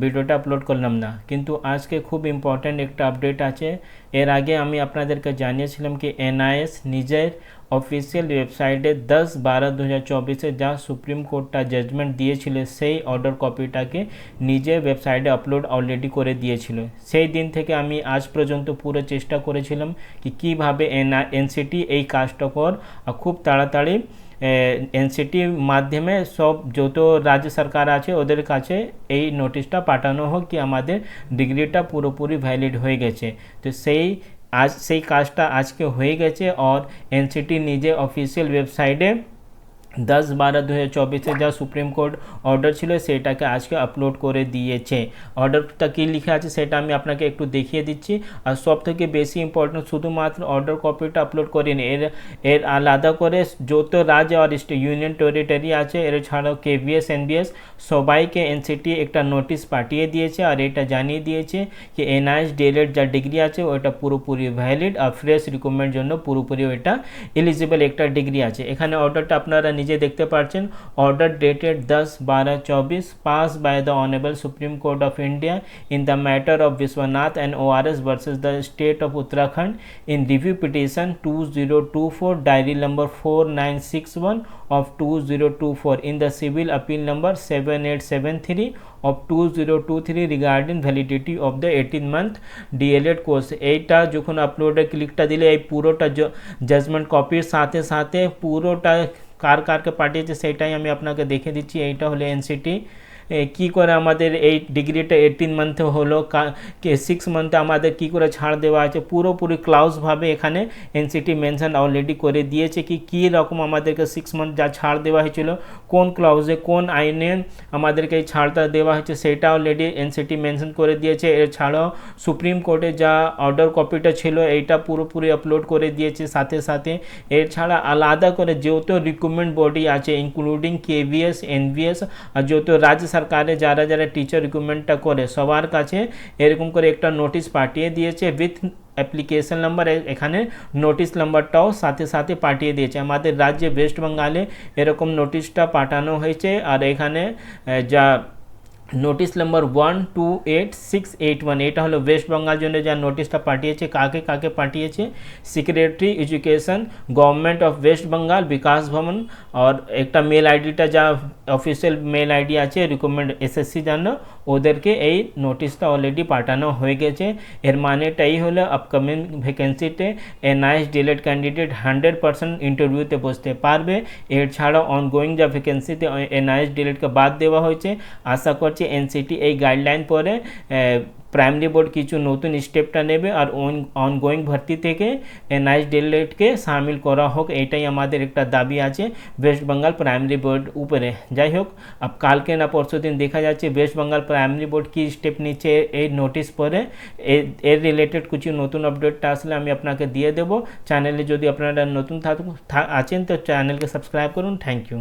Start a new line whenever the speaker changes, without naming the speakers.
ভিডিওটা আপলোড করলাম না। কিন্তু আজকে খুব ইম্পর্ট্যান্ট একটা আপডেট আছে। এর আগে আমি আপনাদেরকে জানিয়েছিলাম কি এনআইএস নিজের অফিসিয়াল ওয়েবসাইটে দশ বারো দু হাজার চব্বিশে যা সুপ্রিম কোর্টটা জাজমেন্ট দিয়েছিল, সেই অর্ডার কপিটাকে নিজে ওয়েবসাইটে আপলোড অলরেডি করে দিয়েছিল। সেই দিন থেকে আমি আজ পর্যন্ত পুরো চেষ্টা করেছিলাম কি কীভাবে এনআ এনসিটি এই কাজটা কর। খুব তাড়াতাড়ি এনসিটির মাধ্যমে সব যত রাজ্য সরকার আছে, ওদের কাছে এই নোটিশটা পাঠানো হোক কি আমাদের ডিগ্রিটা পুরোপুরি ভ্যালিড হয়ে গেছে। তো সেই আজ, সেই কাজটা আজকে হয়ে গেছে। আর এনসিটি নিজে অফিসিয়াল ওয়েবসাইটে দশ বারো দু হাজার চব্বিশে যা সুপ্রিম কোর্ট অর্ডার ছিল সেটাকে আজকে আপলোড করে দিয়েছে। অর্ডারটা কী লিখে আছে সেটা আমি আপনাকে একটু দেখিয়ে দিচ্ছি। আর সব থেকে বেশি ইম্পর্টেন্ট শুধুমাত্র অর্ডার কপিটা আপলোড করিনি। এর এর আলাদা করে যত রাজ্য আর ইউনিয়ন টেরিটরি আছে। এর ছাড়াও কেভিএস এনবিএস সবাইকে এনসিটি একটা নোটিশ পাঠিয়ে দিয়েছে আর এটা জানিয়ে দিয়েছে যে এনআইএস ডিএলএড যা ডিগ্রি আছে ওটা পুরোপুরি ভ্যালিড আর ফ্রেশ রিক্রুটমেন্ট জন্য পুরোপুরি ওটা এলিজিবল একটা ডিগ্রি আছে। এখানে অর্ডারটা আপনারা নিজে দেখতে পাচ্ছেন অর্ডার ডেটেড দশ বারো চব্বিশ passed by the honourable supreme court of India in the matter of Biswanath and ORS versus the state of Uttarakhand in review petition 2024 diary number 4961 of 2024 in the civil appeal number 7873 of 2023 regarding validity of the 18 month DLED course এইটা যখন আপলোডে ক্লিকটা দিলে এই পুরোটা judgement কপির সাথে সাথে পুরোটা কার কারকে পাঠিয়েছে সেটাই আমি আপনাকে দেখে দিচ্ছি এইটা হলো এনসিটি কি করে আমাদের এই ডিগ্রিটা এইটিন মান্থে হলো সিক্স মান্থে আমাদের কি করে ছাড় দেওয়া আছে, পুরোপুরি ক্লাউজভাবে এখানে এনসিটি মেনশন অলরেডি করে দিয়েছে কি, কী রকম আমাদেরকে সিক্স মান্থ যা ছাড় দেওয়া হয়েছিল, কোন ক্লাউজে কোন আইনে আমাদেরকে এই ছাড়টা দেওয়া হয়েছে সেটা অলরেডি এনসিটি মেনশন করে দিয়েছে। এছাড়াও সুপ্রিম কোর্টে যা অর্ডার কপিটা ছিল, এইটা পুরোপুরি আপলোড করে দিয়েছে সাথে সাথে। এছাড়া আলাদা করে যত রিক্রুটমেন্ট বডি আছে ইনক্লুডিং কেভিএস এনভিএস আর যত রাজ্য সরকারে যারা যারা টিচার রিক্রুটমেন্টটা করে, সবার কাছে এরকম করে একটা নোটিশ পাঠিয়ে দিয়েছে উইথ অ্যাপ্লিকেশন নাম্বার এখানে নোটিশ নাম্বারটাও সাথে সাথে পাঠিয়ে দিয়েছে। আমাদের রাজ্যে ওয়েস্ট বেঙ্গলে এরকম নোটিশটা পাঠানো হয়েছে আর এখানে যা notice number one two eight six eight one এটা হলো ওয়েস্ট বেঙ্গল জন্য যা নোটিশটা পাঠিয়েছে, কাকে কাকে পাঠিয়েছে? Secretary education government of west Bengal Bikash Bhavan আর একটা মেল আইডিটা যা অফিসিয়াল মেল আইডি আছে রিকমেন্ড এসএসসি জন্য ওদেরকে এই নোটিশটা অলরেডি পাঠানো হয়ে গেছে। এর মানেটাই হলো upcoming ভ্যাকেন্সিতে NIOS DElEd candidate hundred percent ইন্টারভিউতে বসতে পারবে। এর ছাড়াও অনগোয়িং যা ভ্যাকেন্সিতে এনআইএস ডিলেটকে বাদ দেওয়া হয়েছে। আশা করছি এনসিটি এই গাইডলাইন পরে প্রাইমারি বোর্ড কিছু নতুন স্টেপটা নেবে আর অনগোয়িং ভর্তি থেকে এনআইএস ডিলেটকে সামিল করা হোক, এটাই আমাদের একটা দাবি আছে ওয়েস্ট বেঙ্গল প্রাইমারি বোর্ড উপরে। যাই হোক আব কালকে না পরশু দিন দেখা যাচ্ছে ওয়েস্ট বেঙ্গল প্রাইমারি বোর্ড কি স্টেপ নিচ্ছে এই নোটিশ পরে। এর রিলেটেড কিছু নতুন আপডেটটা আসলে আমি আপনাকে দিয়ে দেবো। চ্যানেলে যদি আপনারা নতুন থাকুন আছেন তো চ্যানেলকে সাবস্ক্রাইব করুন। Thank you